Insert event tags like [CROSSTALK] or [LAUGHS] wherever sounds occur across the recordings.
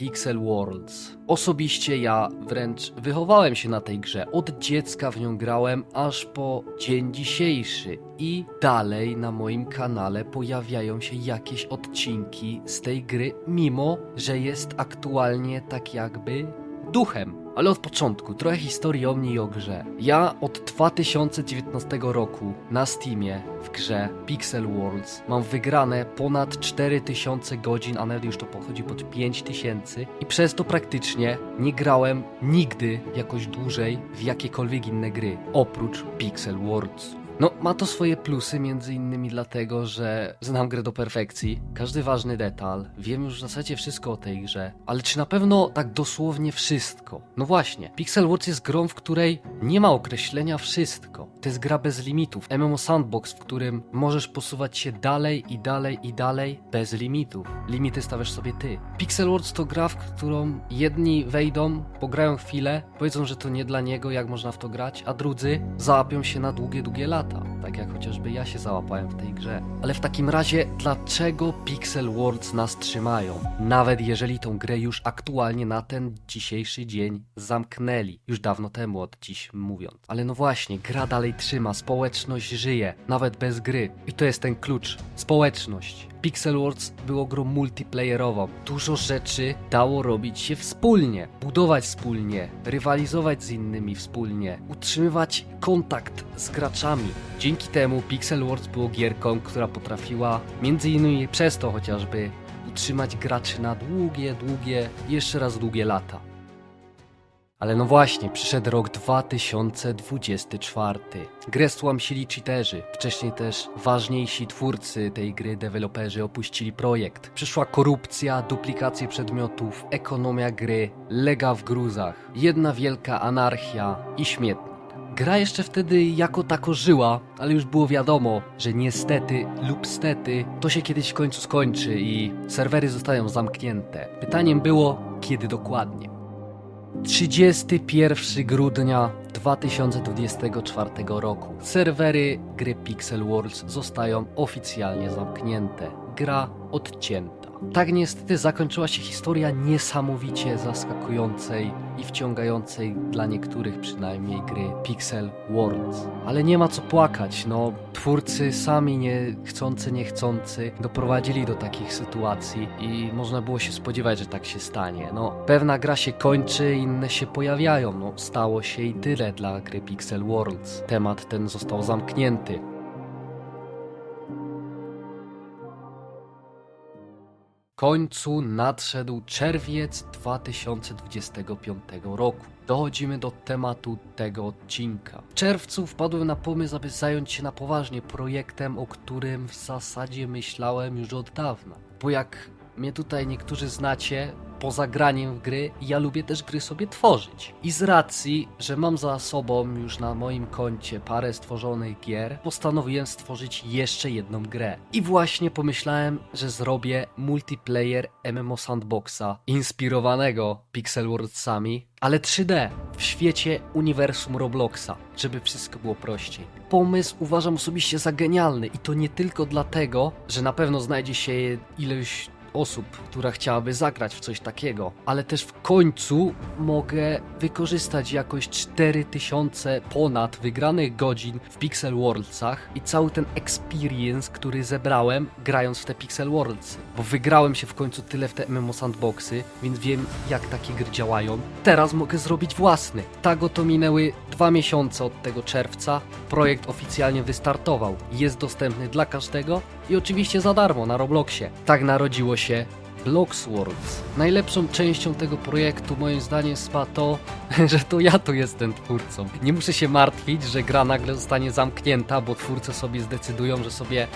Pixel Worlds. Osobiście ja wręcz wychowałem się na tej grze. Od dziecka w nią grałem aż po dzień dzisiejszy. I dalej na moim kanale pojawiają się jakieś odcinki z tej gry, mimo że jest aktualnie tak jakby duchem. Ale od początku, trochę historii o mnie i o grze. Ja od 2019 roku na Steamie w grze Pixel Worlds mam wygrane ponad 4000 godzin, a nawet już to pochodzi pod 5000 i przez to praktycznie nie grałem nigdy jakoś dłużej w jakiekolwiek inne gry, oprócz Pixel Worlds. No, ma to swoje plusy, między innymi dlatego, że znam grę do perfekcji, każdy ważny detal, wiem już w zasadzie wszystko o tej grze, ale czy na pewno tak dosłownie wszystko? No właśnie, Pixel Wars jest grą, w której nie ma określenia wszystko. To jest gra bez limitów, MMO Sandbox, w którym możesz posuwać się dalej i dalej i dalej bez limitów. Limity stawiasz sobie ty. Pixel Wars to gra, w którą jedni wejdą, pograją chwilę, powiedzą, że to nie dla niego, jak można w to grać, a drudzy załapią się na długie, długie lata. Tak jak chociażby ja się załapałem w tej grze. Ale w takim razie, dlaczego Pixel Worlds nas trzymają? Nawet jeżeli tą grę już aktualnie na ten dzisiejszy dzień zamknęli. Już dawno temu od dziś mówiąc. Ale no właśnie, gra dalej trzyma, społeczność żyje, nawet bez gry. I to jest ten klucz. Społeczność. Pixel Wars było grą multiplayerową. Dużo rzeczy dało robić się wspólnie, budować wspólnie, rywalizować z innymi wspólnie, utrzymywać kontakt z graczami. Dzięki temu Pixel Wars było gierką, która potrafiła między innymi przez to chociażby utrzymać graczy na długie, długie, jeszcze raz długie lata. Ale no właśnie, przyszedł rok 2024. Grę stłamsili cheaterzy. Wcześniej też ważniejsi twórcy tej gry, deweloperzy opuścili projekt. Przyszła korupcja, duplikacje przedmiotów, ekonomia gry, lega w gruzach, jedna wielka anarchia i śmietnik. Gra jeszcze wtedy jako tako żyła, ale już było wiadomo, że niestety lub stety to się kiedyś w końcu skończy i serwery zostają zamknięte. Pytaniem było, kiedy dokładnie. 31 grudnia 2024 roku. Serwery gry Pixel Worlds zostają oficjalnie zamknięte. Gra odcięta. Tak niestety zakończyła się historia niesamowicie zaskakującej i wciągającej dla niektórych przynajmniej gry Pixel Worlds. Ale nie ma co płakać, no twórcy sami nie chcący, nie chcący doprowadzili do takich sytuacji i można było się spodziewać, że tak się stanie. No pewna gra się kończy, inne się pojawiają. No stało się i tyle dla gry Pixel Worlds. Temat ten został zamknięty. końcu nadszedł czerwiec 2025 roku. Dochodzimy do tematu tego odcinka. W czerwcu wpadłem na pomysł, aby zająć się na poważnie projektem, o którym w zasadzie myślałem już od dawna. Bo jak mnie tutaj niektórzy znacie, poza graniem w gry, ja lubię też gry sobie tworzyć. I z racji, że mam za sobą już na moim koncie parę stworzonych gier, postanowiłem stworzyć jeszcze jedną grę. I właśnie pomyślałem, że zrobię multiplayer MMO Sandboxa, inspirowanego Pixel Worldsami, ale 3D, w świecie uniwersum Robloxa, żeby wszystko było prościej. Pomysł uważam osobiście za genialny i to nie tylko dlatego, że na pewno znajdzie się ileś osób, która chciałaby zagrać w coś takiego, ale też w końcu mogę wykorzystać jakoś 4000 ponad wygranych godzin w Pixel Worldsach i cały ten experience, który zebrałem grając w te Pixel Worldsy, bo wygrałem się w końcu tyle w te MMO Sandboxy, więc wiem jak takie gry działają. Teraz mogę zrobić własny. Tak oto minęły dwa miesiące od tego czerwca. Projekt oficjalnie wystartował. Jest dostępny dla każdego i oczywiście za darmo na Robloxie. Tak narodziło się Bloxworlds. Najlepszą częścią tego projektu moim zdaniem chyba to, [LAUGHS] że to ja tu jestem twórcą. Nie muszę się martwić, że gra nagle zostanie zamknięta, bo twórcy sobie zdecydują, że sobie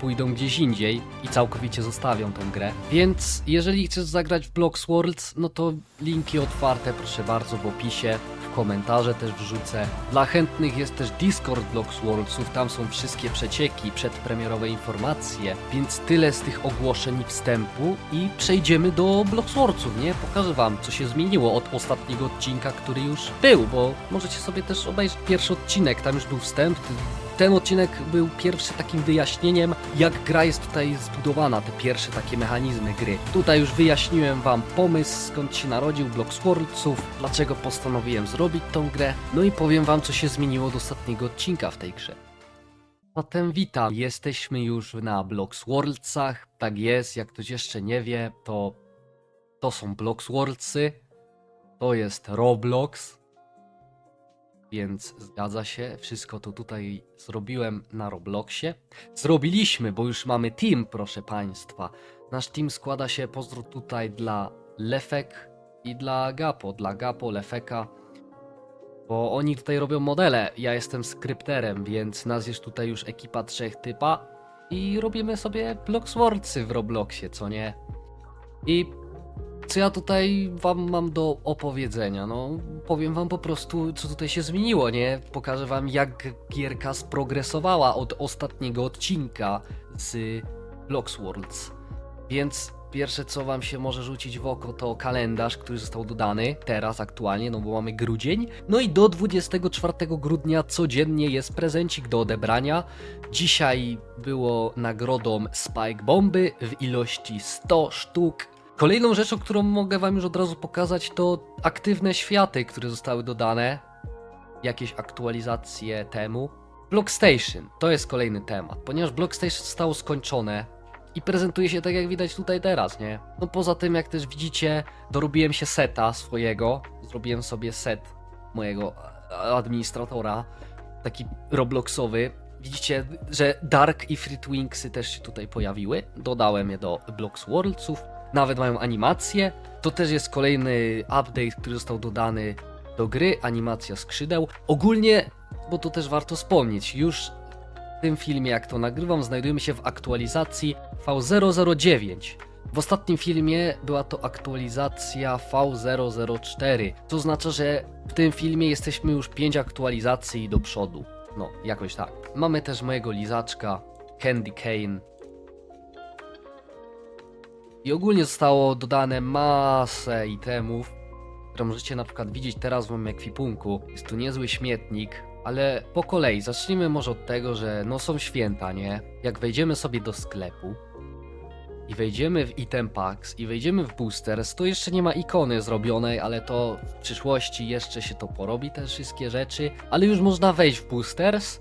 pójdą gdzieś indziej i całkowicie zostawią tą grę. Więc jeżeli chcesz zagrać w Bloxworlds, no to linki otwarte proszę bardzo w opisie. Komentarze też wrzucę. Dla chętnych jest też Discord Bloxworldsów, tam są wszystkie przecieki, przedpremierowe informacje, więc tyle z tych ogłoszeń wstępu i przejdziemy do Bloxworldsów, nie? Pokażę wam, co się zmieniło od ostatniego odcinka, który już był, bo możecie sobie też obejrzeć pierwszy odcinek, tam już był wstęp, ten odcinek był pierwszy takim wyjaśnieniem, jak gra jest tutaj zbudowana, te pierwsze takie mechanizmy gry. Tutaj już wyjaśniłem wam pomysł, skąd się narodził Blox Worldsów, dlaczego postanowiłem zrobić tą grę, no i powiem wam, co się zmieniło od ostatniego odcinka w tej grze. Zatem witam, jesteśmy już na Blox Worldsach, tak jest, jak ktoś jeszcze nie wie, to to są Blox Worldsy, to jest Roblox, więc zgadza się, wszystko to tutaj zrobiłem na Robloxie. Zrobiliśmy, bo już mamy team, proszę Państwa. Nasz team składa się, pozdro tutaj dla Lefek i dla Gapo, dla Gapo, Lefeka, bo oni tutaj robią modele, ja jestem skrypterem, więc nas jest tutaj już ekipa trzech typa i robimy sobie Bloxworldsy w Robloxie, co nie? I co ja tutaj wam mam do opowiedzenia? No, powiem wam po prostu, co tutaj się zmieniło, nie? Pokażę wam, jak gierka sprogresowała od ostatniego odcinka z Bloxworlds. Więc pierwsze, co wam się może rzucić w oko, to kalendarz, który został dodany teraz aktualnie, no bo mamy grudzień. No i do 24 grudnia codziennie jest prezencik do odebrania. Dzisiaj było nagrodą Spike Bomby w ilości 100 sztuk. Kolejną rzeczą, którą mogę wam już od razu pokazać, to aktywne światy, które zostały dodane. Jakieś aktualizacje temu. Blockstation to jest kolejny temat, ponieważ Blockstation zostało skończone i prezentuje się tak jak widać tutaj teraz, nie? No poza tym, jak też widzicie, dorobiłem się seta swojego. Zrobiłem sobie set mojego administratora, taki Robloxowy. Widzicie, że Dark i Free Twinsy też się tutaj pojawiły. Dodałem je do Blox Worldsów. Nawet mają animacje. To też jest kolejny update, który został dodany do gry. Animacja skrzydeł. Ogólnie, bo to też warto wspomnieć, już w tym filmie, jak to nagrywam, znajdujemy się w aktualizacji V009. W ostatnim filmie była to aktualizacja V004, co oznacza, że w tym filmie jesteśmy już 5 aktualizacji do przodu. No, jakoś tak. Mamy też mojego lizaczka, Candy Cane. I ogólnie zostało dodane masę itemów, które możecie na przykład widzieć teraz w moim ekwipunku. Jest tu niezły śmietnik, ale po kolei zacznijmy może od tego, że no są święta, nie? Jak wejdziemy sobie do sklepu i wejdziemy w item packs i wejdziemy w boosters, to jeszcze nie ma ikony zrobionej, ale to w przyszłości jeszcze się to porobi, te wszystkie rzeczy, ale już można wejść w boosters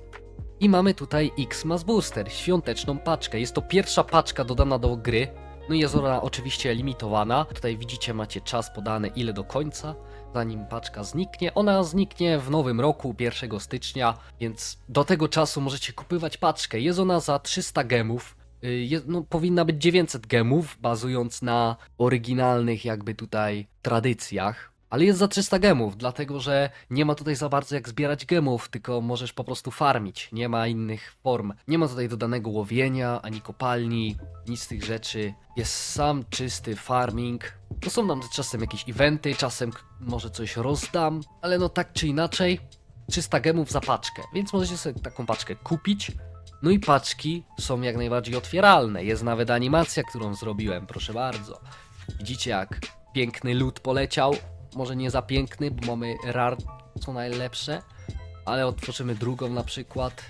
i mamy tutaj Xmas Booster, świąteczną paczkę. Jest to pierwsza paczka dodana do gry, no i jest ona oczywiście limitowana. Tutaj widzicie, macie czas podany ile do końca, zanim paczka zniknie. Ona zniknie w nowym roku, 1 stycznia, więc do tego czasu możecie kupywać paczkę. Jest ona za 300 gemów. Y, no, powinna być 900 gemów, bazując na oryginalnych jakby tutaj tradycjach. Ale jest za 300 gemów, dlatego że nie ma tutaj za bardzo jak zbierać gemów, tylko możesz po prostu farmić. Nie ma innych form. Nie ma tutaj dodanego łowienia, ani kopalni, nic z tych rzeczy. Jest sam czysty farming. To są nam czasem jakieś eventy, czasem może coś rozdam, ale no tak czy inaczej, 300 gemów za paczkę, więc możecie sobie taką paczkę kupić. No i paczki są jak najbardziej otwieralne. Jest nawet animacja, którą zrobiłem, proszę bardzo. Widzicie jak piękny lód poleciał. Może nie za piękny, bo mamy rar co najlepsze, ale otworzymy drugą na przykład.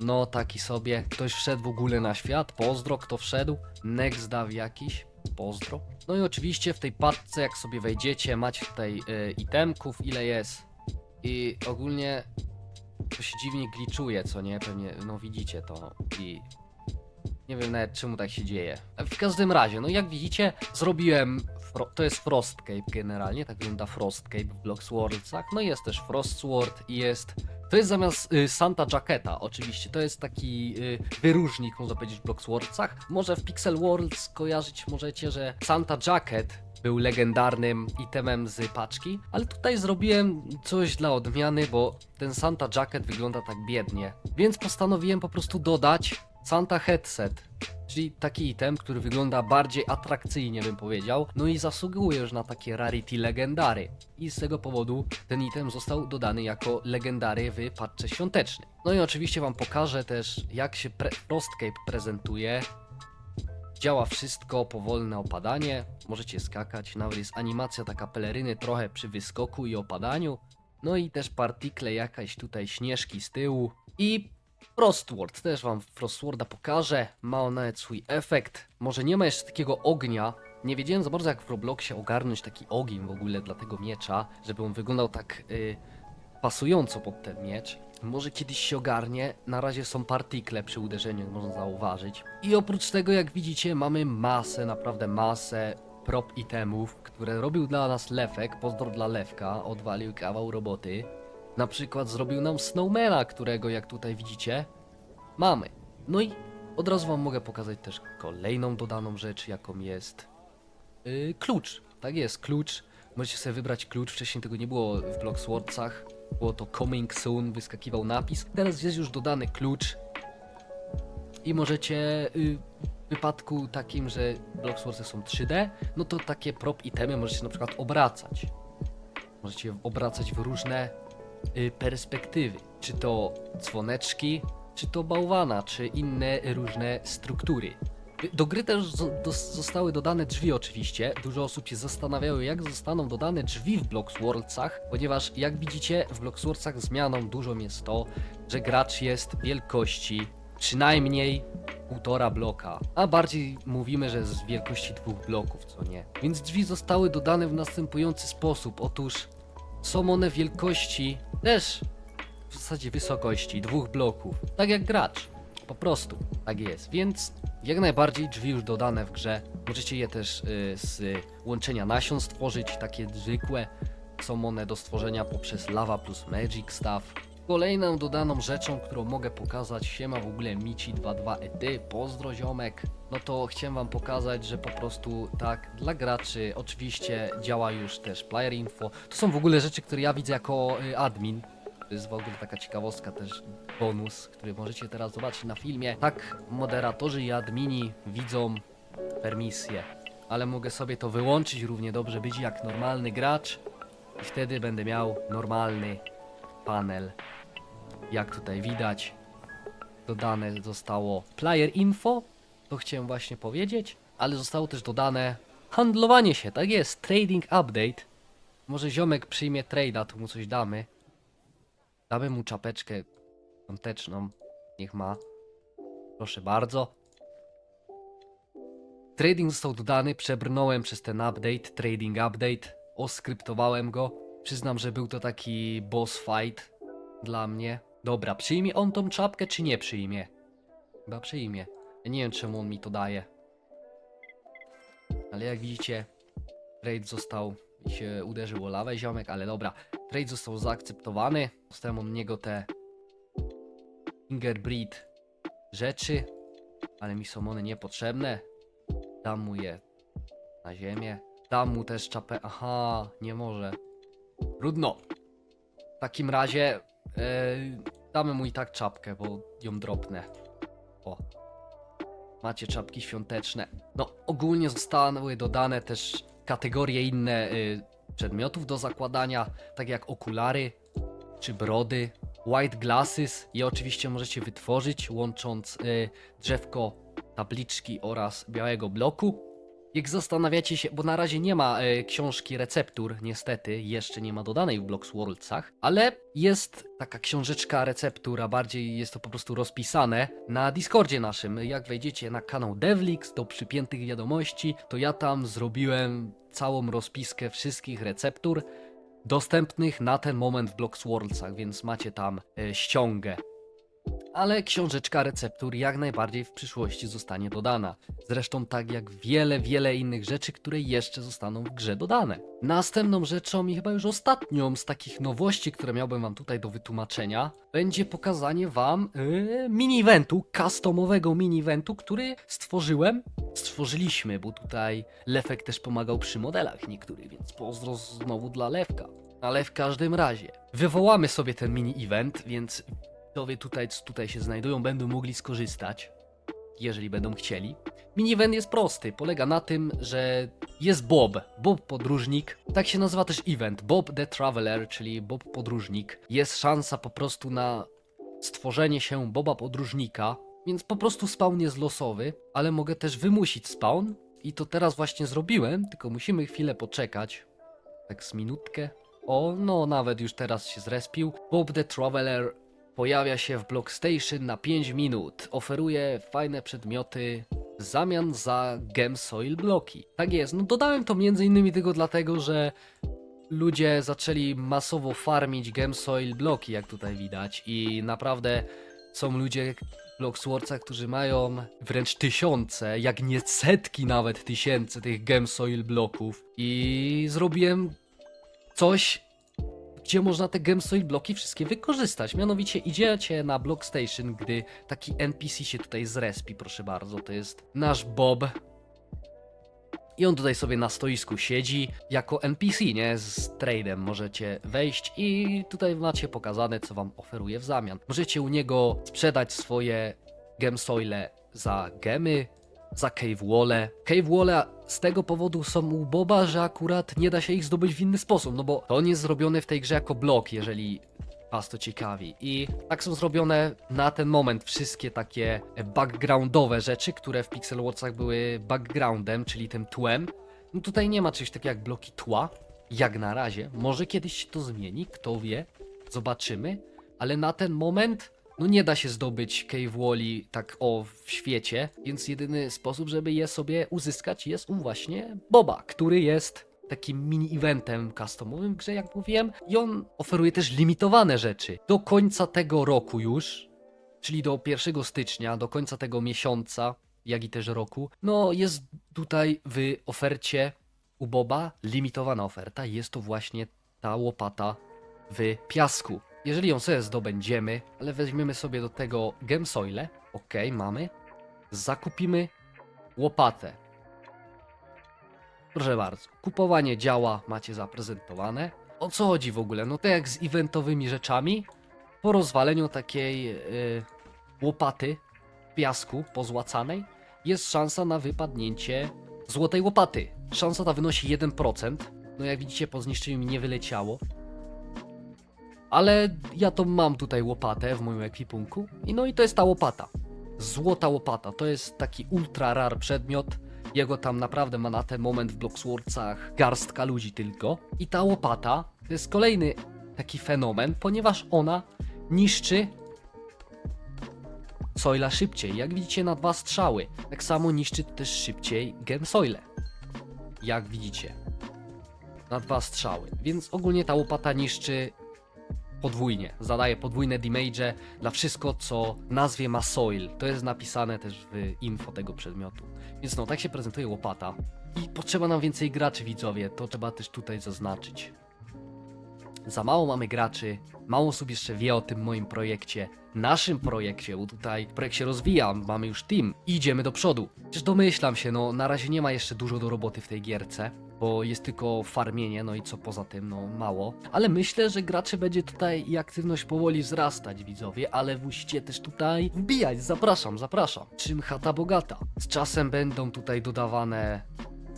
No taki sobie. Ktoś wszedł w ogóle na świat. Pozdro, kto wszedł. Next daw jakiś. Pozdro. No i oczywiście w tej paczce, jak sobie wejdziecie, macie tutaj y, itemków, ile jest. I ogólnie to się dziwnie gliczuje, co nie? Pewnie, no widzicie to i nie wiem nawet czemu tak się dzieje. W każdym razie, no jak widzicie, zrobiłem, to jest Frostcape generalnie, tak wygląda Frostcape w Bloxworldsach, no jest też Frostsword i jest, to jest zamiast y, Santa Jacketa, oczywiście, to jest taki y, wyróżnik, można powiedzieć, w Bloxworldsach. Może w Pixel Worlds kojarzyć możecie, że Santa Jacket był legendarnym itemem z paczki, ale tutaj zrobiłem coś dla odmiany, bo ten Santa Jacket wygląda tak biednie. Więc postanowiłem po prostu dodać Santa Headset, czyli taki item, który wygląda bardziej atrakcyjnie, bym powiedział, no i zasługuje już na takie rarity legendary. I z tego powodu ten item został dodany jako legendary w paczce świątecznej. No i oczywiście wam pokażę też, jak się pre Frostcape prezentuje, Działa wszystko, powolne opadanie, możecie skakać, nawet jest animacja taka peleryny trochę przy wyskoku i opadaniu. No i też partikle jakaś tutaj śnieżki z tyłu. I Frostward, też wam Frostwarda pokażę. Ma on nawet swój efekt. Może nie ma jeszcze takiego ognia. Nie wiedziałem za bardzo jak w Robloxie ogarnąć taki ogień w ogóle dla tego miecza, żeby on wyglądał tak y, pasująco pod ten miecz. Może kiedyś się ogarnie. Na razie są partikle przy uderzeniu, można zauważyć. I oprócz tego, jak widzicie, mamy masę, naprawdę masę prop itemów, które robił dla nas Lefek. Pozdro dla Lewka, odwalił kawał roboty. Na przykład zrobił nam Snowmana, którego jak tutaj widzicie, mamy. No i od razu wam mogę pokazać też kolejną dodaną rzecz, jaką jest yy, klucz. Tak jest, klucz. Możecie sobie wybrać klucz. Wcześniej tego nie było w Bloxwordsach. Było to coming soon, wyskakiwał napis. Teraz jest już dodany klucz. I możecie y, w wypadku takim, że Bloxwordsy są 3D, no to takie prop itemy możecie na przykład obracać. Możecie obracać w różne perspektywy. Czy to dzwoneczki, czy to bałwana, czy inne różne struktury. Y, Do gry też zostały dodane drzwi oczywiście. Dużo osób się zastanawiało, jak zostaną dodane drzwi w Bloxworldsach, ponieważ jak widzicie w Bloxworldsach zmianą dużą jest to, że gracz jest wielkości przynajmniej półtora bloka, a bardziej mówimy, że z wielkości dwóch bloków, co nie. Więc drzwi zostały dodane w następujący sposób. Otóż są one wielkości też w zasadzie wysokości dwóch bloków, tak jak gracz. Po prostu, tak jest. Więc jak najbardziej drzwi już dodane w grze. Możecie je też y, z łączenia nasion stworzyć, takie zwykłe. Są one do stworzenia poprzez Lava plus Magic Stuff. Kolejną dodaną rzeczą, którą mogę pokazać, siema w ogóle Michi22 edy, pozdro ziomek. No to chciałem wam pokazać, że po prostu tak, dla graczy oczywiście działa już też Player Info. To są w ogóle rzeczy, które ja widzę jako y, admin. To jest w ogóle taka ciekawostka też, bonus, który możecie teraz zobaczyć na filmie. Tak, moderatorzy i admini widzą permisję, ale mogę sobie to wyłączyć równie dobrze, być jak normalny gracz i wtedy będę miał normalny panel. Jak tutaj widać, dodane zostało player info, to chciałem właśnie powiedzieć, ale zostało też dodane handlowanie się, tak jest, trading update. Może ziomek przyjmie trade'a, to mu coś damy. Damy mu czapeczkę świąteczną. Niech ma. Proszę bardzo. Trading został dodany, przebrnąłem przez ten update, trading update, oskryptowałem go. Przyznam, że był to taki boss fight dla mnie. Dobra, przyjmie on tą czapkę, czy nie przyjmie? Chyba przyjmie. Ja nie wiem, czemu on mi to daje. Ale jak widzicie, trade został, się uderzył o lawę ziomek, ale dobra. Trade został zaakceptowany. Dostałem od niego te Fingerbreed rzeczy, ale mi są one niepotrzebne. Dam mu je na ziemię. Dam mu też czapę. Aha, nie może. Trudno. W takim razie damy mu i tak czapkę, bo ją dropnę. O. Macie czapki świąteczne. No, ogólnie zostały dodane też kategorie inne y, przedmiotów do zakładania, tak jak okulary czy brody, white glasses i oczywiście możecie wytworzyć łącząc y, drzewko tabliczki oraz białego bloku. Jak zastanawiacie się, bo na razie nie ma e, książki receptur, niestety, jeszcze nie ma dodanej w Bloxworldsach, ale jest taka książeczka receptur, a bardziej jest to po prostu rozpisane na Discordzie naszym. Jak wejdziecie na kanał Devlix do przypiętych wiadomości, to ja tam zrobiłem całą rozpiskę wszystkich receptur dostępnych na ten moment w Bloxworldsach, więc macie tam e, ściągę ale książeczka receptur jak najbardziej w przyszłości zostanie dodana. Zresztą tak jak wiele, wiele innych rzeczy, które jeszcze zostaną w grze dodane. Następną rzeczą i chyba już ostatnią z takich nowości, które miałbym wam tutaj do wytłumaczenia, będzie pokazanie wam yy, mini-eventu, customowego mini-eventu, który stworzyłem. Stworzyliśmy, bo tutaj Lefek też pomagał przy modelach niektórych, więc pozdro znowu dla Lewka. Ale w każdym razie, wywołamy sobie ten mini-event, więc widzowie tutaj, tutaj się znajdują, będą mogli skorzystać, jeżeli będą chcieli. Mini-event jest prosty, polega na tym, że jest Bob, Bob podróżnik, tak się nazywa też event, Bob the Traveler, czyli Bob podróżnik. Jest szansa po prostu na stworzenie się Boba podróżnika, więc po prostu spawn jest losowy, ale mogę też wymusić spawn i to teraz właśnie zrobiłem, tylko musimy chwilę poczekać, tak z minutkę. O, no nawet już teraz się zrespił. Bob the Traveler pojawia się w Block Station na 5 minut. Oferuje fajne przedmioty w zamian za Gem Soil bloki. Tak jest, no dodałem to między innymi tylko dlatego, że ludzie zaczęli masowo farmić Gem Soil bloki, jak tutaj widać i naprawdę są ludzie w Bloxworcach, którzy mają wręcz tysiące, jak nie setki nawet tysięcy tych Gem Soil bloków i zrobiłem coś, gdzie można te Gem Soil bloki wszystkie wykorzystać. Mianowicie idziecie na Block Station, gdy taki NPC się tutaj zrespi, proszę bardzo, to jest nasz Bob. I on tutaj sobie na stoisku siedzi jako NPC, nie? Z trade'em możecie wejść i tutaj macie pokazane, co wam oferuje w zamian. Możecie u niego sprzedać swoje gemsoile za gemy, za cave wall'e. Cave wall'e z tego powodu są u Boba, że akurat nie da się ich zdobyć w inny sposób, no bo to on jest zrobiony w tej grze jako blok, jeżeli was to ciekawi. I tak są zrobione na ten moment wszystkie takie backgroundowe rzeczy, które w Pixel Warsach były backgroundem, czyli tym tłem. No tutaj nie ma czegoś takiego jak bloki tła, jak na razie. Może kiedyś się to zmieni, kto wie, zobaczymy. Ale na ten moment, no nie da się zdobyć cave walli tak o w świecie, więc jedyny sposób, żeby je sobie uzyskać jest właśnie Boba, który jest takim mini-eventem customowym w grze, jak mówiłem. I on oferuje też limitowane rzeczy. Do końca tego roku już, czyli do 1 stycznia, do końca tego miesiąca, jak i też roku, no jest tutaj w ofercie u Boba limitowana oferta. Jest to właśnie ta łopata w piasku. Jeżeli ją sobie zdobędziemy, ale weźmiemy sobie do tego gemsoile, ok, mamy, zakupimy łopatę. Proszę bardzo, kupowanie działa macie zaprezentowane. O co chodzi w ogóle? No to jak z eventowymi rzeczami, po rozwaleniu takiej yy, łopaty piasku pozłacanej, jest szansa na wypadnięcie złotej łopaty. Szansa ta wynosi 1%. No jak widzicie, po zniszczeniu mi nie wyleciało. Ale ja to mam tutaj łopatę w moim ekwipunku. I no i to jest ta łopata. Złota łopata. To jest taki ultra rar przedmiot. Jego tam naprawdę ma na ten moment w Bloxworcach garstka ludzi tylko. I ta łopata to jest kolejny taki fenomen, ponieważ ona niszczy Soila szybciej. Jak widzicie na dwa strzały. Tak samo niszczy też szybciej Gemsoile. Jak widzicie. Na dwa strzały. Więc ogólnie ta łopata niszczy podwójnie. Zadaje podwójne damage dla wszystko, co nazwie ma soil. To jest napisane też w info tego przedmiotu. Więc no, tak się prezentuje łopata. I potrzeba nam więcej graczy, widzowie. To trzeba też tutaj zaznaczyć. Za mało mamy graczy, mało osób jeszcze wie o tym moim projekcie, naszym projekcie, bo tutaj projekt się rozwija, mamy już team, idziemy do przodu. Przecież domyślam się, no na razie nie ma jeszcze dużo do roboty w tej gierce, bo jest tylko farmienie, no i co poza tym, no mało. Ale myślę, że graczy będzie tutaj i aktywność powoli wzrastać, widzowie, ale musicie też tutaj wbijać, zapraszam, zapraszam. Czym chata bogata? Z czasem będą tutaj dodawane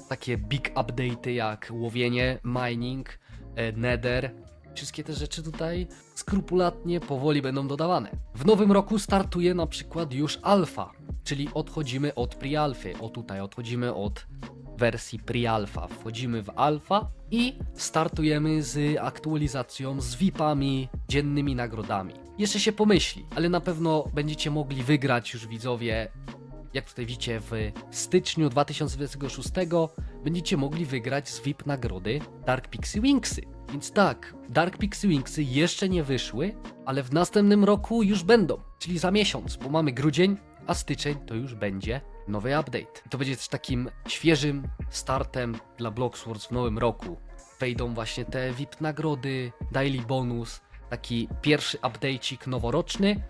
takie big update'y jak łowienie, mining, e, nether, Wszystkie te rzeczy tutaj skrupulatnie powoli będą dodawane. W nowym roku startuje na przykład już alfa, czyli odchodzimy od pre-alfy. O tutaj odchodzimy od wersji pre-alpha. Wchodzimy w alfa i startujemy z aktualizacją, z VIP-ami, dziennymi nagrodami. Jeszcze się pomyśli, ale na pewno będziecie mogli wygrać już widzowie jak tutaj widzicie, w styczniu 2026 będziecie mogli wygrać z VIP nagrody Dark Pixie Wingsy. Więc tak, Dark Pixie Wingsy jeszcze nie wyszły, ale w następnym roku już będą, czyli za miesiąc, bo mamy grudzień, a styczeń to już będzie nowy update. To będzie też takim świeżym startem dla Bloxworks w nowym roku. Wejdą właśnie te VIP nagrody, daily bonus, taki pierwszy update'cik noworoczny,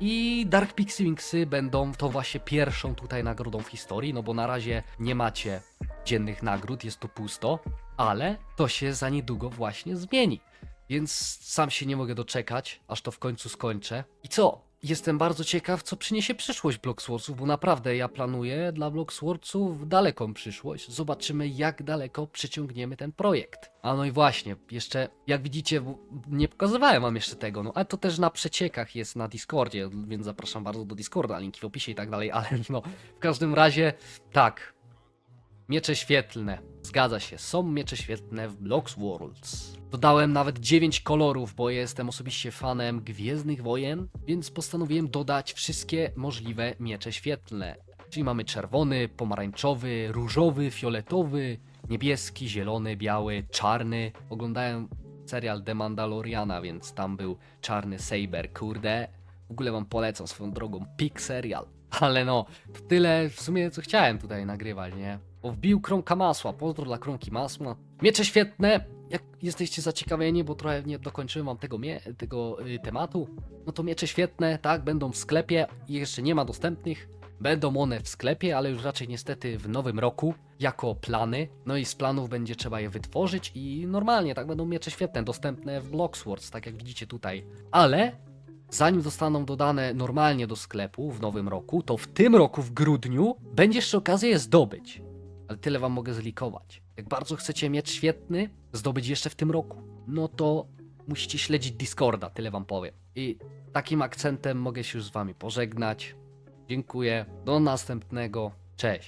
i Dark Pixie Wingsy będą tą właśnie pierwszą tutaj nagrodą w historii, no bo na razie nie macie dziennych nagród, jest to pusto, ale to się za niedługo właśnie zmieni. Więc sam się nie mogę doczekać, aż to w końcu skończę. I co? Jestem bardzo ciekaw, co przyniesie przyszłość Bloxworców, bo naprawdę ja planuję dla Bloxworców daleką przyszłość. Zobaczymy, jak daleko przyciągniemy ten projekt. A no i właśnie, jeszcze, jak widzicie, nie pokazywałem wam jeszcze tego, no ale to też na przeciekach jest na Discordzie, więc zapraszam bardzo do Discorda, linki w opisie i tak dalej, ale no, w każdym razie, tak. Miecze świetlne. Zgadza się, są miecze świetlne w Blocks Worlds. Dodałem nawet 9 kolorów, bo jestem osobiście fanem Gwiezdnych Wojen, więc postanowiłem dodać wszystkie możliwe miecze świetlne. Czyli mamy czerwony, pomarańczowy, różowy, fioletowy, niebieski, zielony, biały, czarny. Oglądałem serial The Mandaloriana, więc tam był czarny Saber, kurde. W ogóle wam polecam swoją drogą, pik serial. [LAUGHS] Ale no, to tyle w sumie co chciałem tutaj nagrywać, nie? O, wbił kromka masła, pozdro dla kromki masła. Miecze świetne, jak jesteście zaciekawieni, bo trochę nie dokończyłem wam tego, tego y, tematu, no to miecze świetne, tak, będą w sklepie, jeszcze nie ma dostępnych. Będą one w sklepie, ale już raczej niestety w nowym roku, jako plany. No i z planów będzie trzeba je wytworzyć i normalnie, tak będą miecze świetne, dostępne w Blockswords, tak jak widzicie tutaj. Ale zanim zostaną dodane normalnie do sklepu w nowym roku, to w tym roku, w grudniu, będzie jeszcze okazja je zdobyć. Ale tyle wam mogę zlikować. Jak bardzo chcecie mieć świetny, zdobyć jeszcze w tym roku, no to musicie śledzić Discorda, tyle wam powiem. I takim akcentem mogę się już z wami pożegnać. Dziękuję, do następnego, cześć.